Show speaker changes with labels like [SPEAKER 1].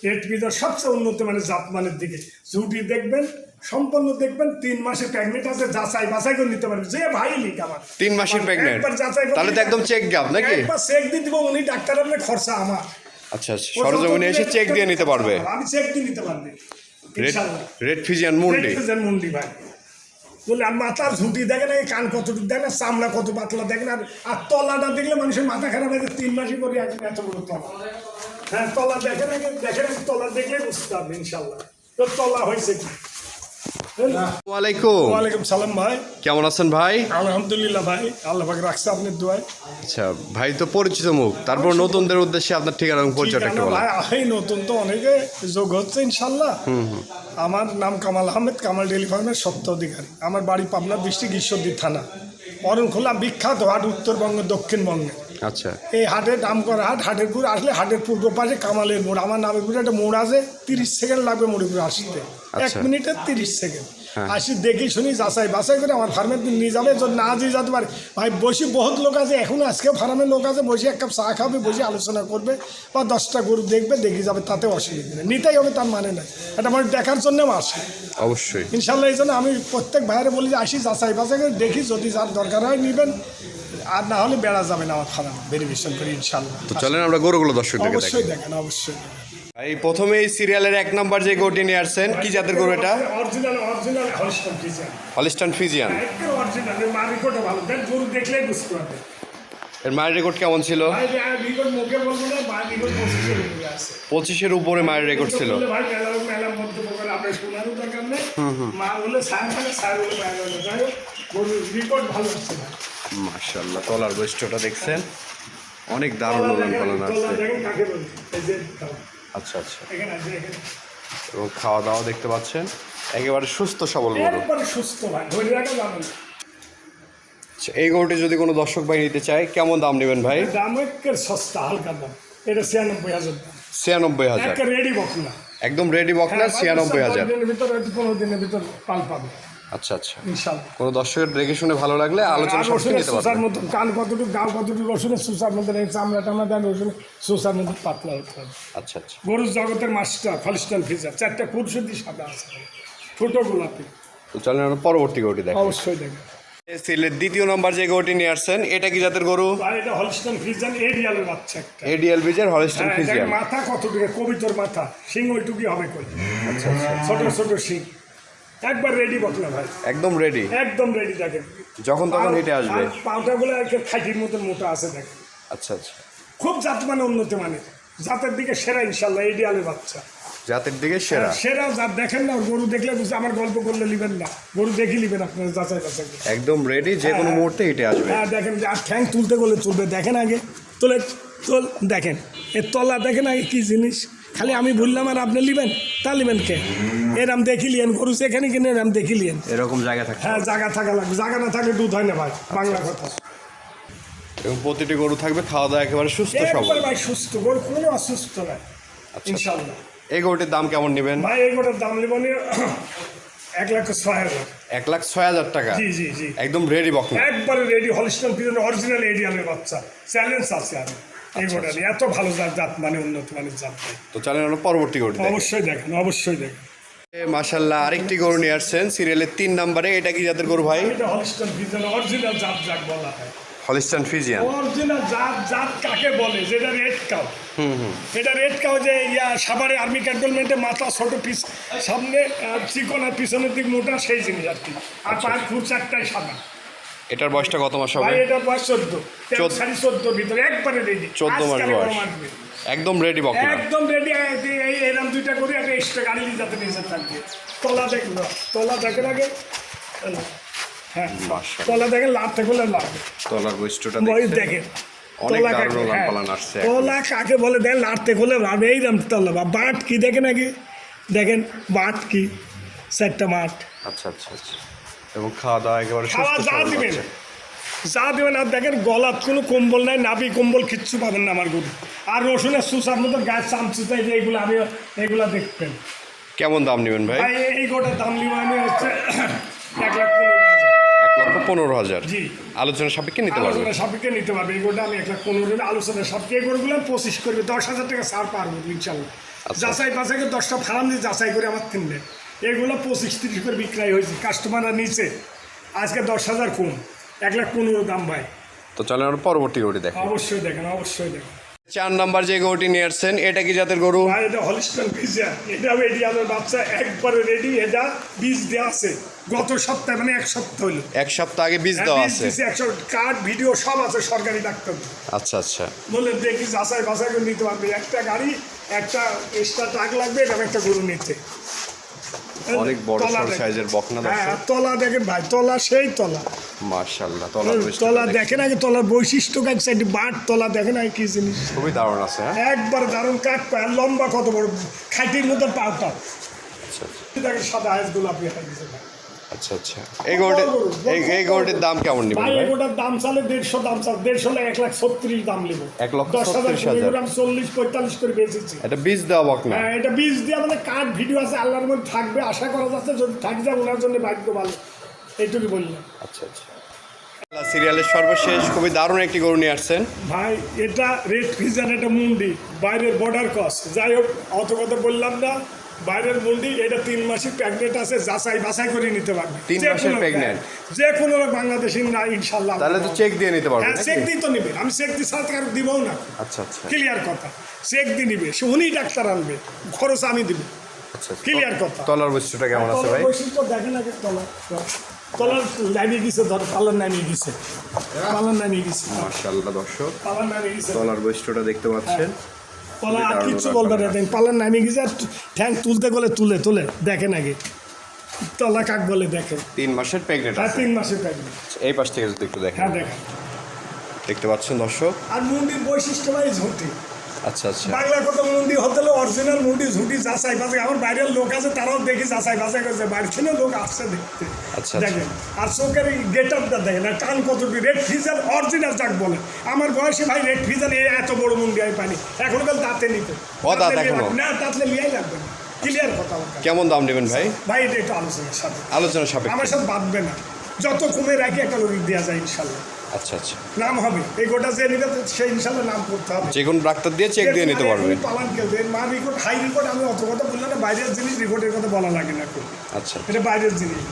[SPEAKER 1] Rate বিদার সবচেয়ে উন্নত মানে জাত মানের দিকে ঝুটি দেখবেন সম্পূর্ণ দেখবেন তিন মাসে প্রেগনেন্ট আছে যাচাই বাছাই করে নিতে পারবেন যে ভাই লিখ আমার।
[SPEAKER 2] তিন মাসের প্রেগনেন্ট
[SPEAKER 1] একবার যাচাই
[SPEAKER 2] তাহলে তো একদম চেক গাপ নাকি?
[SPEAKER 1] একবার চেক দিয়ে দিব উনি ডাক্তার আপনার খরচা আমার।
[SPEAKER 2] আচ্ছা আচ্ছা সরজমিনে এসে চেক দিয়ে নিতে পারবে।
[SPEAKER 1] আমি চেক দিয়ে নিতে পারবে।
[SPEAKER 2] রেড
[SPEAKER 1] ইনশাআল্লাহ।
[SPEAKER 2] রেড ফিজিয়ান মুন্ডি।
[SPEAKER 1] ভাই। বলে আর মাথার ঝুঁটি দেখেন এই কান কতটুকু দেখেন আর চামড়া কত পাতলা দেখেন আর আর তলাটা দেখলে মানুষের মাথা খারাপ হয়ে যায়, তিন মাসই করে এখন এত বড় তলা। হ্যাঁ তলা দেখেন আগে দেখেন আগে তলা দেখলে বুঝতে পারবে ইনশাল্লাহ। তো তলা হয়েছে কি?
[SPEAKER 2] ওয়ালাইকুম।
[SPEAKER 1] ওয়ালাইকুম সালাম ভাই।
[SPEAKER 2] কেমন আছেন ভাই?
[SPEAKER 1] আলহামদুলিল্লাহ ভাই আল্লাহ পাক রাখছে আপনার দোয়ায়।
[SPEAKER 2] আচ্ছা ভাই তো পরিচিত মুখ। তারপর নতুনদের উদ্দেশ্যে আপনার ঠিকানা এবং পরিচয়টা একটু বলেন।
[SPEAKER 1] ভাই এই নতুন তো অনেকে যোগ হচ্ছে আমার নাম কামাল আহমেদ কামাল ডেলি ফার্মের সত্য অধিকারী। আমার বাড়ি পাবনা ডিস্ট্রিক্ট ঈশ্বরদী থানা। অরণখোলা বিখ্যাত হাট উত্তরবঙ্গ দক্ষিণবঙ্গে।
[SPEAKER 2] আচ্ছা।
[SPEAKER 1] এই হাটের নাম করা হাট হাটের পুর আসলে হাটের পূর্ব পাশে কামালের মোড়। আমার নামের পুরে একটা মোড় আছে তিরিশ সেকেন্ড লাগবে মোড়ে পুরো আসতে। এক
[SPEAKER 2] আচ্ছা।
[SPEAKER 1] মিনিটের তিরিশ সেকেন্ড।
[SPEAKER 2] হ্যাঁ।
[SPEAKER 1] আসি দেখি শুনি যাচাই বাছাই করে আমার ফার্মের দিন নিয়ে যাবে যদি না দিয়ে যেতে পারে। ভাই বসে বহুত লোক আছে এখন আজকেও ফার্মের লোক আছে বসে এক কাপ চা খাবে বসে আলোচনা করবে বা দশটা গরু দেখবে দেখে যাবে তাতে অসুবিধা নেই। নিতেই হবে তার মানে নাই। এটা আমার দেখার জন্যও আসে।
[SPEAKER 2] অবশ্যই।
[SPEAKER 1] ইনশাল্লাহ এই জন্য আমি প্রত্যেক ভাইয়ের বলি যে আসি যাচাই বাছাই করে দেখি যদি যার দরকার হয় নেবেন। আর না হলে বেড়া যাবে না আমার ফার্ম ভেরিফিকেশন করি ইনশাল্লাহ
[SPEAKER 2] তো চলেন আমরা গরুগুলো দর্শকদেরকে
[SPEAKER 1] অবশ্যই দেখেন অবশ্যই
[SPEAKER 2] ভাই প্রথমে এই সিরিয়ালের এক নাম্বার যে গরুটি নিয়ে আসছেন কি জাতের গরু এটা?
[SPEAKER 1] Original original Holstein Friesian
[SPEAKER 2] Holstein Friesian
[SPEAKER 1] original এর মা রেকর্ডও ভালো। দেখ গরু দেখলেই বুঝতে পারবে।
[SPEAKER 2] এর মায়ের রেকর্ড কেমন ছিল?
[SPEAKER 1] ভাই রেকর্ড মুখে বলব না মা রেকর্ড পঁচিশের উপরে আছে।
[SPEAKER 2] মায়ের রেকর্ড ছিল।
[SPEAKER 1] বললে ভাই মেলা মেলা মন্তব্য করে আপনার শোনারও দরকার নেই মা বলে সার সার বলে মায়ের বলে যাই হোক গরুর রেকর্ড ভালো আছে ভাই
[SPEAKER 2] মার্শাল্লাহ তলার বৈশিষ্ট্যটা দেখছেন অনেক দারুণ উলন পালন আসছে আচ্ছা আচ্ছা এবং খাওয়া দাওয়া দেখতে পাচ্ছেন? একেবারে সুস্থ সবল
[SPEAKER 1] সুস্থ
[SPEAKER 2] আচ্ছা, এই গরুটি যদি কোনো দর্শক ভাই নিতে চায় কেমন দাম নেবেন ভাই?
[SPEAKER 1] দাম সস্তা হালকা দাম। এটা ছিয়ানব্বই হাজার।
[SPEAKER 2] ছিয়ানব্বই হাজার।
[SPEAKER 1] রেডি বকনা।
[SPEAKER 2] একদম রেডি বকনা ছিয়ানব্বই হাজার।
[SPEAKER 1] দিনের ভিতর পনেরো দিনের ভিতর পাল পাবে।
[SPEAKER 2] আচ্ছা আচ্ছা। কোনো দর্শকের দেখে শুনে ভালো লাগলে আলোচনা
[SPEAKER 1] সুসার মতন কান কতটুকু গাও কতটুকু রসুনের সুসার মতন এই চামড়া টামড়া দেন রসুনের সুসার মতন পাতলা হতে হবে।
[SPEAKER 2] আচ্ছা আচ্ছা।
[SPEAKER 1] গরুর জগতের মাস্টার ফলিস্টান ফিজার চারটা খুরশুদি সাদা আছে। ছোট গোলাপি।
[SPEAKER 2] তো চলেন আমরা পরবর্তী গরুটি দেখেন
[SPEAKER 1] অবশ্যই দেখেন
[SPEAKER 2] সিলের দ্বিতীয় নম্বর যে গরুটি নিয়ে আসছেন এটা কি জাতের গরু?
[SPEAKER 1] এটা হলিস্টান ফিজান এরিয়ালের বাচ্চা একটা।
[SPEAKER 2] এডিএল বিজের হলিস্টান
[SPEAKER 1] হ্যাঁ, মাথা কতটুকু কবিতর মাথা সিং ওইটুকুই হবে কই?
[SPEAKER 2] আচ্ছা আচ্ছা
[SPEAKER 1] ছোট ছোট সিং একবার রেডি বকনা ভাই।
[SPEAKER 2] একদম রেডি
[SPEAKER 1] একদম রেডি দেখেন।
[SPEAKER 2] যখন তখন হেঁটে আসবে।
[SPEAKER 1] পাউটা গুলো খাইটির মতন মোটা আছে দেখেন।
[SPEAKER 2] আচ্ছা আচ্ছা।
[SPEAKER 1] খুব জাত মানে উন্নত মানে। জাতের দিকে সেরা ইনশাল্লাহ ইডিয়ালের বাচ্চা।
[SPEAKER 2] জাতের দিকে সেরা?
[SPEAKER 1] সেরা জাত। দেখেন না গরু দেখলে বুঝতে আমার গল্প করলে নিবেন না। গরু দেখি নিবেন আপনার যাচাই বাছাই
[SPEAKER 2] একদম রেডি যে কোনো মুহূর্তে হেঁটে আসবে।
[SPEAKER 1] হ্যাঁ দেখেন আর ঠ্যাং তুলতে গেলে তুলবে দেখেন আগে। তোলে তোল দেখেন। এর তলা দেখেন আগে কি জিনিস? খালি আমি বললাম আর আপনি নিবেন তা নিবেন কে? এরম দেখি লিয়েন গরু সেখানে কিনে এরম দেখি লিয়েন।
[SPEAKER 2] এরকম জায়গা থাকে
[SPEAKER 1] হ্যাঁ জায়গা থাকা লাগবে জায়গা না থাকলে দুধ হয় না ভাই বাংলা কথা।
[SPEAKER 2] এবং প্রতিটি গরু থাকবে খাওয়া দাওয়া একেবারে সুস্থ সবল।
[SPEAKER 1] ভাই সুস্থ গরু কোনো অসুস্থ নাই ইনশাল্লাহ
[SPEAKER 2] এই গরুটির দাম কেমন নেবেন?
[SPEAKER 1] ভাই এই গোটার দাম নেব নিয়ে এক লাখ ছয় হাজার।
[SPEAKER 2] এক লাখ ছয় হাজার টাকা?
[SPEAKER 1] জি জি জি।
[SPEAKER 2] একদম রেডি বকনা।
[SPEAKER 1] একবারে রেডি হলিস্টন পিজন অরিজিনাল এরিয়ালের বাচ্চা। চ্যালেঞ্জ আছে আমি এই
[SPEAKER 2] আচ্ছা,
[SPEAKER 1] এত ভালো জাত জাত মানে উন্নত মানের জাত।
[SPEAKER 2] তো চলেন আমরা পরবর্তী দেখি।
[SPEAKER 1] অবশ্যই দেখেন অবশ্যই দেখেন।
[SPEAKER 2] মাশাল্লাহ আরেকটি গরু নিয়ে আসছেন সিরিয়ালের তিন নম্বরে এটা কি জাতের গরু ভাই?
[SPEAKER 1] এটা হলিস্টন অরিজিনাল জাত জাত বলা হয়।
[SPEAKER 2] হলিস্টান ফিজিয়ান
[SPEAKER 1] অরিজিনাল জাত জাত কাকে বলে? যেটা রেড কাউ এটা রেড কাউ যে ইয়া সাভারে আর্মি ক্যান্টনমেন্টে মাথা ছোট পিস সামনে চিকন আর পিছনের দিক মোটা সেই জিনিস আর কি। আর
[SPEAKER 2] আচ্ছা,
[SPEAKER 1] পায়ের খুব চারটাই সাদা।
[SPEAKER 2] এটার বয়সটা কত মাস হবে?
[SPEAKER 1] এটা বয়স চোদ্দ।
[SPEAKER 2] চোদ্দ-
[SPEAKER 1] সাড়ে চোদ্দোর ভিতরে একবারে রেডি
[SPEAKER 2] চোদ্দ মাস বয়স। একদম রেডি বকনা।
[SPEAKER 1] একদম রেডি এই এরকম দুইটা করে একটা এক্সট্রা গাড়ি নিয়ে যাতে নিয়ে থাকবে তলা দেখল তলা দেখেন আগে হ্যাঁ। তলা দেখেন লাভ থেকে লাভ।
[SPEAKER 2] তলার বৈশিষ্ট্যটা
[SPEAKER 1] দেখেন তলা কাকে- তলা বলে দেন লাড়তে করলে লাভ। এইরকম তলা। বা বাট কি দেখেন আগে দেখেন বাট কি? চারটা মাঠ।
[SPEAKER 2] আচ্ছা আচ্ছা আচ্ছা। এবং খাওয়া দাওয়া একেবারে
[SPEAKER 1] খাওয়া যা দিবেন। যা দিবেন আর দেখেন গলাত কোনো কম্বল নাই নাবি কম্বল কিচ্ছু পাবেন না আমার গরু। আর রসুনের সুসার মতো গাছ চামচুতাই যে এইগুলো আমি এইগুলো দেখবেন।
[SPEAKER 2] কেমন দাম নেবেন ভাই?
[SPEAKER 1] এই গোটার দাম নিব আমি হচ্ছে এক লাখ পনেরো হাজার।
[SPEAKER 2] এক লক্ষ পনেরো হাজার।
[SPEAKER 1] জি।
[SPEAKER 2] আলোচনা সাপেক্ষে নিতে পারবে
[SPEAKER 1] আলোচনা সাপেক্ষে নিতে পারবে এগুলোটা আমি এক লাখ পনেরো দিন আলোচনা সাপেক্ষে এগুলো পঁচিশ করবে। দশ হাজার টাকা ছাড় পারব ইনশাল্লাহ।
[SPEAKER 2] আচ্ছা।
[SPEAKER 1] যাচাই বাছাই করে দশটা ফার্ম দিয়ে যাচাই করে আমার কিনবে এগুলো পঁচিশ তিরিশ করে বিক্রয় হয়েছে কাস্টমাররা নিচে আজকে দশ হাজার কম এক লাখ পনেরো দাম ভাই।
[SPEAKER 2] তো চলেন আমরা পরবর্তী গরুটি দেখেন
[SPEAKER 1] অবশ্যই দেখেন অবশ্যই দেখেন।
[SPEAKER 2] চার নাম্বার যে গরুটি নিয়ে আসছেন এটা কি জাতের গরু?
[SPEAKER 1] ভাই এটা হলিস্টন এটা এডিয়ামের বাচ্চা একবারে রেডি এটা বীজ দেওয়া আছে। গত সপ্তাহে মানে এক সপ্তাহ হলো।
[SPEAKER 2] এক সপ্তাহ আগে বীজ
[SPEAKER 1] হ্যাঁ,
[SPEAKER 2] দেওয়া আছে।
[SPEAKER 1] একশো কার্ড ভিডিও সব আছে সরকারি ডাক্তার।
[SPEAKER 2] আচ্ছা আচ্ছা।
[SPEAKER 1] বলে দেখি যাচাই বাছাই করে নিতে পারবে। একটা গাড়ি একটা এক্সট্রা ট্রাক লাগবে এরকম একটা গরু নিতে
[SPEAKER 2] অনেক বড়
[SPEAKER 1] তলা
[SPEAKER 2] সাইজের বকনা
[SPEAKER 1] হ্যাঁ তলা দেখেন ভাই তলা সেই তলা।
[SPEAKER 2] মাশাআল্লাহ তলা
[SPEAKER 1] তলা দেখেন আগে তলার বৈশিষ্ট্য কাজ সাইড বাট তলা দেখেন আগে কি জিনিস।
[SPEAKER 2] খুবই দারুণ আছে হ্যাঁ?
[SPEAKER 1] একবার দারুণ কাঠ পায় লম্বা কত বড় খাইটির মতো পাওটা। দেখেন সাদা আইস গোলাপি হয়ে গেছে ভাই।
[SPEAKER 2] আচ্ছা আচ্ছা। এই এই গরুটির দাম কেমন নেবেন
[SPEAKER 1] ভাই এগোটার দাম চালে দেড়শো দাম চাল দেড়শো লাখ এক লাখ ছত্রিশ দাম নেব।
[SPEAKER 2] এক লক্ষ
[SPEAKER 1] হাজার
[SPEAKER 2] 36 হাজার।
[SPEAKER 1] এগুলো আমি চল্লিশ পঁয়তাল্লিশ করে বেঁচেছি।
[SPEAKER 2] এটা বীজ দেওয়া বকনা
[SPEAKER 1] হ্যাঁ এটা বীজ দিয়ে মানে কাঠ ভিডিও আছে আল্লাহর মধ্যে থাকবে। আশা করা যাচ্ছে যদি থাকি যায় ওনার জন্য ভাগ্য ভালো। এইটুকু বললাম।
[SPEAKER 2] আচ্ছা আচ্ছা। সিরিয়ালের সর্বশেষ খুবই দারুণ একটি গরু নিয়ে আসছেন।
[SPEAKER 1] ভাই এটা রেড ফিজান এটা মুন্ডি। বাইরের বর্ডার কস যাই হোক অত কথা বললাম না। বাইরের মুন্ডি এটা তিন মাসের প্রেগনেন্ট আছে যাচাই বাছাই করে নিতে পারবে।
[SPEAKER 2] তিন মাসের pregnant?
[SPEAKER 1] যে কোনো লোক বাংলাদেশি না ইনশাল্লাহ
[SPEAKER 2] তাহলে তো চেক দিয়ে নিতে পারবে
[SPEAKER 1] হ্যাঁ? চেক দিয়ে তো নিবে। আমি চেক দিয়ে সাথে আর দিবও না।
[SPEAKER 2] আচ্ছা আচ্ছা।
[SPEAKER 1] ক্লিয়ার কথা। চেক দিয়ে নিবে। সে উনি ডাক্তার আনবে। খরচ আমি দিব।
[SPEAKER 2] আচ্ছা আচ্ছা।
[SPEAKER 1] ক্লিয়ার কথা।
[SPEAKER 2] তলার বৈশিষ্ট্যটা কেমন আছে ভাই?
[SPEAKER 1] বৈশিষ্ট্য দেখেন আগে তলা তলার নামিয়ে গেছে ধর পালার নামিয়ে গেছে পালার নামিয়ে গেছে
[SPEAKER 2] মার্শাল্লাহ দর্শক।
[SPEAKER 1] পালার নামিয়ে গেছে
[SPEAKER 2] তলার বৈশিষ্ট্যটা দেখতে পাচ্ছেন।
[SPEAKER 1] পালা আর কিচ্ছু বলবে না দেখেন পালার নামে গেছে আর ঠ্যাং তুলতে গেলে তুলে তুলে দেখেন আগে। তলা কাক বলে দেখে
[SPEAKER 2] তিন মাসের প্রেগনেন্ট
[SPEAKER 1] হ্যাঁ তিন মাসের প্যাকেট
[SPEAKER 2] এই পাশ থেকে যদি একটু দেখেন।
[SPEAKER 1] হ্যাঁ দেখেন।
[SPEAKER 2] দেখতে পাচ্ছেন দর্শক?
[SPEAKER 1] আর মুন্ডির বৈশিষ্ট্য ভাই ঝুঁটি।
[SPEAKER 2] আচ্ছা আচ্ছা।
[SPEAKER 1] বাংলা কথা মুন্ডি হতে অরিজিনাল মুন্ডি ঝুঁটি যাচাই বাছাই। আমার বাইরের লোক আছে তারাও দেখি যাচাই বাছাই করছে। বাইরে লোক আসছে দেখতে।
[SPEAKER 2] আচ্ছা,
[SPEAKER 1] দেখেন আর চোখের গেট আপটা দেখেন আর কান কত রেড ফিজাল অরিজিনাল যাক বলে। আমার বয়সে ভাই রেড ফিজাল এই এত বড় মুন্ডি আমি পানি এখন কাল দাঁতে নিতে? না দাঁতলে লিয়াই লাগবে না। ক্লিয়ার কথা
[SPEAKER 2] কেমন দাম নেবেন ভাই?
[SPEAKER 1] ভাই এটা একটু আলোচনার সাথে।
[SPEAKER 2] আলোচনা সাপেক্ষে।
[SPEAKER 1] আমার সাথে বাঁধবে না। যত কমে রাখি একটা লোক দেওয়া যায় ইনশাল্লাহ।
[SPEAKER 2] আচ্ছা আচ্ছা।
[SPEAKER 1] নাম হবে। এই গোটা যে নিবে সেই ইনশাল্লাহ নাম করতে হবে।
[SPEAKER 2] যে কোনো ডাক্তার দিয়ে চেক দিয়ে নিতে পারবে।
[SPEAKER 1] পালান খেলবে মা রিপোর্ট হাই রিপোর্ট আমি অত কথা বললাম না বাইরের জিনিস রিপোর্টের কথা বলা লাগে না
[SPEAKER 2] আচ্ছা।
[SPEAKER 1] এটা বাইরের জিনিস।